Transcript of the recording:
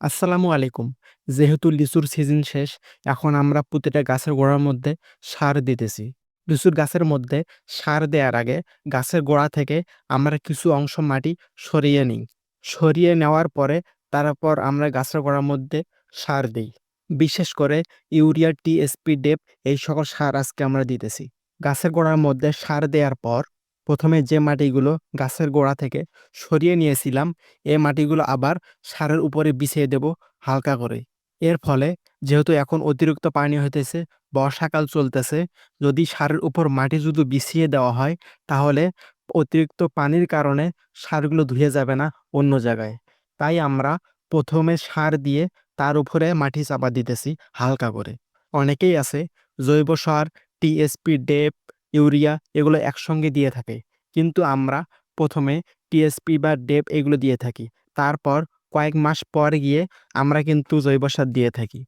আসসালামু আলাইকুম। যেহেতু লিচুর সিজন শেষ, এখন আমরা প্রতিটা গাছের গোড়ার মধ্যে সার দিতেছি। লিচুর গাছের মধ্যে সার দেওয়ার আগে গাছের গোড়া থেকে আমরা কিছু অংশ মাটি সরিয়ে নিই। সরিয়ে নেওয়ার পরে তারপর আমরা গাছের গোড়ার মধ্যে সার দিই। বিশেষ করে ইউরিয়া, টিএসপি, ডেপ এই সকল সার আজকে আমরা দিতেছি। গাছের গোড়ার মধ্যে সার দেওয়ার পর প্রথমে যে মাটিগুলো গাছের গোড়া থেকে সরিয়ে নিয়েছিলাম, এই মাটিগুলো আবার সারের উপরে বিছিয়ে দেব হালকা করে। এর ফলে যেহেতু এখন অতিরিক্ত পানি হইতেছে, বর্ষাকাল চলতেছে, যদি সারের উপর মাটি যদি বিছিয়ে দেওয়া হয়, তাহলে অতিরিক্ত পানির কারণে সারগুলো ধুয়ে যাবে না অন্য জায়গায়। তাই আমরা প্রথমে সার দিয়ে তার উপরে মাটি চাপা দিতেছি হালকা করে। অনেকেই আছে জৈব সার, টিএসপি, ডেপ, ইউরিয়া এগুলো একসঙ্গে দিয়ে থাকে। কিন্তু আমরা প্রথমে টিএসপি বা ডেপ এগুলো দিয়ে থাকি। তারপর কয়েক মাস পর গিয়ে আমরা কিন্তু জৈব সার দিয়ে থাকি।